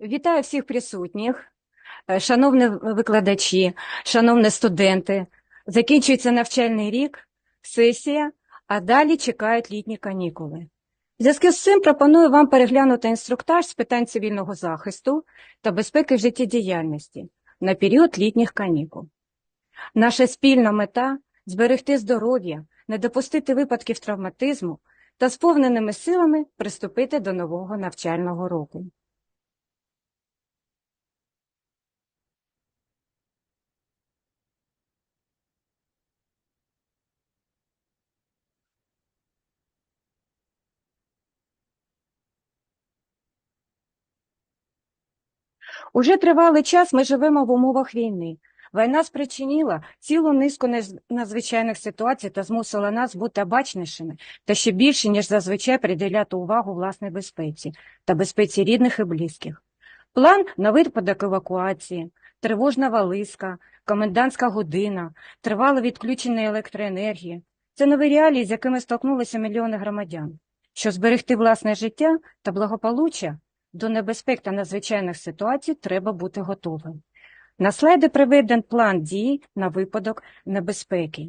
Вітаю всіх присутніх, Е, шановні викладачі, шановні студенти. Закінчується навчальний рік, сесія, а далі чекають літні канікули. В зв'язку з цим пропоную вам переглянути інструктаж з питань цивільного захисту та безпеки життєдіяльності на період літніх канікул. Наша спільна мета – зберегти здоров'я, не допустити випадків травматизму та сповненими силами приступити до нового навчального року. Уже тривалий час ми живемо в умовах війни. Війна спричинила цілу низку надзвичайних ситуацій та змусила нас бути обачнішими та ще більше, ніж зазвичай приділяти увагу власній безпеці та безпеці рідних і близьких. План на випадок евакуації, тривожна вализка, комендантська година, тривале відключення електроенергії – це нові реалії, з якими столкнулися мільйони громадян. Щоб зберегти власне життя та благополуччя, до небезпек та надзвичайних ситуацій треба бути готовим. На слайді приведен план дій на випадок небезпеки.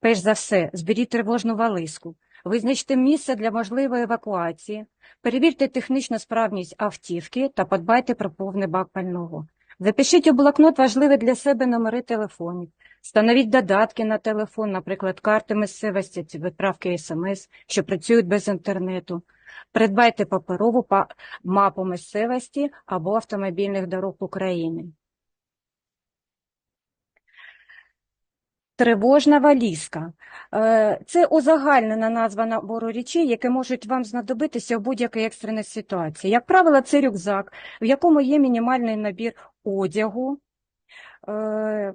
Перш за все, зберіть тривожну вализку, визначте місце для можливої евакуації, перевірте технічну справність автівки та подбайте про повний бак пального. Запишіть у блокнот важливі для себе номери телефонів, встановіть додатки на телефон, наприклад, карти місцевості відправки СМС, що працюють без інтернету. Придбайте паперову мапу місцевості або автомобільних дорог України. Тривожна валізка. Е, Це узагальнена назва набору речей, які можуть вам знадобитися в будь-якій екстреній ситуації. Як правило, це рюкзак, в якому є мінімальний набір одягу, е, е,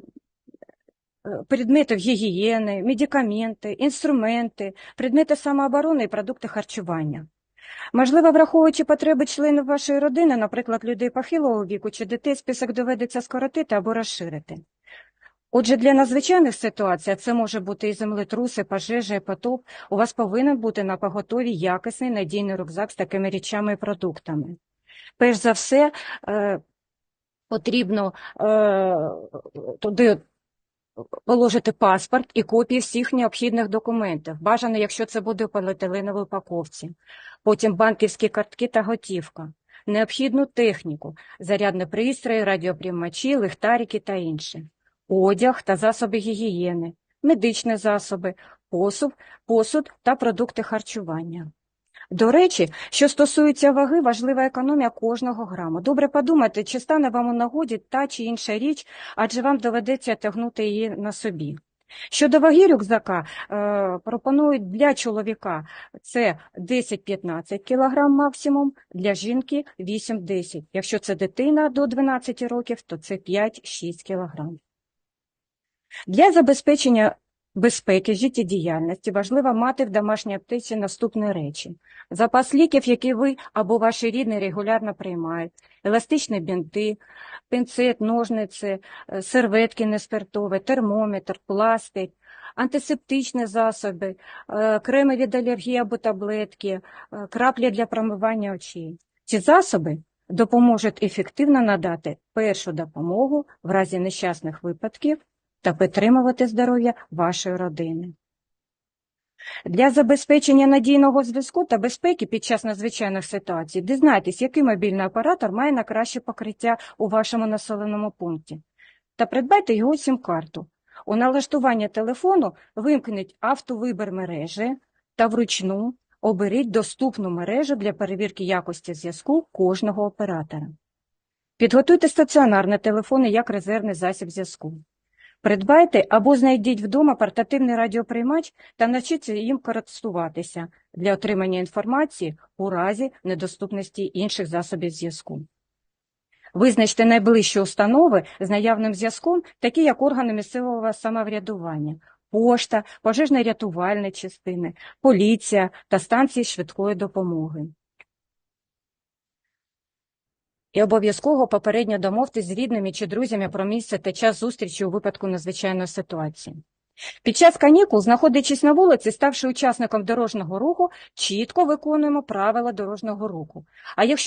предметів гігієни, медикаменти, інструменти, предмети самооборони і продукти харчування. Можливо, враховуючи потреби членів вашої родини, наприклад, людей похилого віку чи дітей, список доведеться скоротити або розширити. Отже, для надзвичайних ситуацій, це може бути і землетруси, пожежі, і потоп, у вас повинен бути на поготові якісний надійний рюкзак з такими речами і продуктами. Перш за все, е, потрібно е, туди положити паспорт і копії всіх необхідних документів, бажано, якщо це буде в поліетиленовій упаковці. Потім банківські картки та готівка, необхідну техніку, зарядні пристрої, радіоприймачі, лихтарики та інше, одяг та засоби гігієни, медичні засоби, посуд, посуд та продукти харчування. До речі, що стосується ваги, важлива економія кожного граму. Добре подумайте, чи стане вам у нагоді та чи інша річ, адже вам доведеться тягнути її на собі. Щодо ваги рюкзака, е, пропонують для чоловіка це 10-15 кг максимум, для жінки 8-10. Якщо це дитина до 12 років, то це 5-6 кг. Для забезпечення безпеки життєдіяльності важливо мати в домашній аптеці наступні речі. Запас ліків, які ви або ваші рідні регулярно приймають, еластичні бінти, пінцет, ножниці, е, серветки неспиртові, термометр, пластик, антисептичні засоби, е, креми від алергії або таблетки, е, краплі для промивання очей. Ці засоби допоможуть ефективно надати першу допомогу в разі нещасних випадків та підтримувати здоров'я вашої родини. Для забезпечення надійного зв'язку та безпеки під час надзвичайних ситуацій дізнайтесь, який мобільний оператор має найкраще покриття у вашому населеному пункті, та придбайте його сім-карту. У налаштуванні телефону вимкніть автовибір мережі та вручну оберіть доступну мережу для перевірки якості зв'язку кожного оператора. Підготуйте стаціонарні телефони як резервний засіб зв'язку. Придбайте або знайдіть вдома портативний радіоприймач та навчіться їм користуватися для отримання інформації у разі недоступності інших засобів зв'язку. Визначте найближчі установи з наявним зв'язком, такі як органи місцевого самоврядування, пошта, пожежно-рятувальні частини, поліція та станції швидкої допомоги. І обов'язково попередньо домовтесь з рідними чи друзями про місце та час зустрічі у випадку надзвичайної ситуації. Під час канікул, знаходячись на вулиці, ставши учасником дорожнього руху, чітко виконуємо правила дорожнього руху. А якщо